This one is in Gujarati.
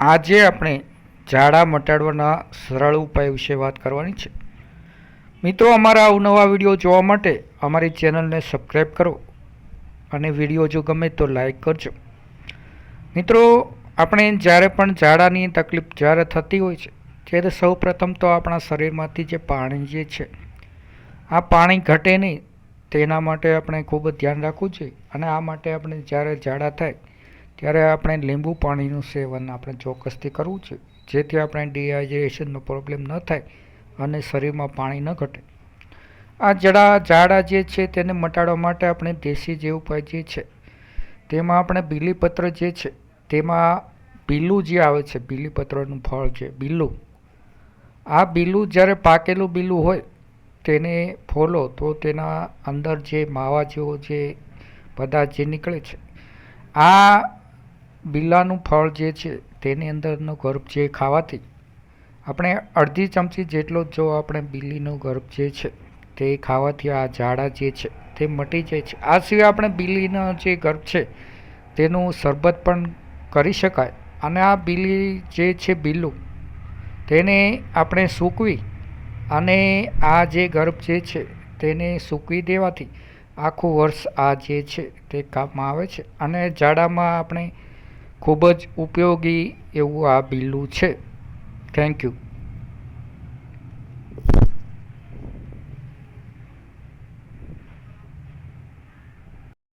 આજે આપણે ઝાડા મટાડવાના સરળ ઉપાય વિશે વાત કરવાની છે. મિત્રો, અમારા અવનવા વીડિયો જોવા માટે અમારી ચેનલને સબસ્ક્રાઈબ કરો અને વીડિયો જો ગમે તો લાઈક કરજો. મિત્રો, આપણે જ્યારે પણ ઝાડાની તકલીફ જ્યારે થતી હોય છે, ત્યારે સૌ પ્રથમ તો આપણા શરીરમાંથી જે પાણી જે છે, આ પાણી ઘટે નહીં, તેના માટે આપણે ખૂબ જ ધ્યાન રાખવું જોઈએ અને આ માટે આપણે જ્યારે ઝાડા થાય ત્યારે આપણે લીંબુ પાણીનું સેવન આપણે ચોક્કસથી કરવું છે. જેથી આપણે ડિહાઇડ્રેશનનો પ્રોબ્લેમ ન થાય અને શરીરમાં પાણી ન ઘટે. આ જડા ઝાડા જે છે તેને મટાડવા માટે આપણે દેશી જે ઉપાય જે છે, તેમાં આપણે બીલીપત્ર જે છે, તેમાં બીલું જે આવે છે, બીલીપત્રનું ફળ છે બીલું આ બીલું જ્યારે પાકેલું બીલું હોય, તેને ફોલો તો તેના અંદર જે માવા જેવો જે પદાર્થ જે નીકળે છે, આ બીલાનું ફળ જે છે તેની અંદરનો ગર્ભ જે ખાવાથી આપણે અડધી ચમચી જેટલો જો આપણે બીલીનો ગર્ભ જે છે તે ખાવાથી આ ઝાડા જે છે તે મટી જાય છે. આ સિવાય આપણે બીલીનો જે ગર્ભ છે તેનું શરબત પણ કરી શકાય અને આ બીલી જે છે બીલું તેને આપણે સૂકવી અને આ જે ગર્ભ જે છે તેને સૂકવી દેવાથી આખું વર્ષ આ જે છે તે કામમાં આવે છે. અને ઝાડામાં આપણે ખૂબ જ ઉપયોગી એવું આ બીલું છે. Thank you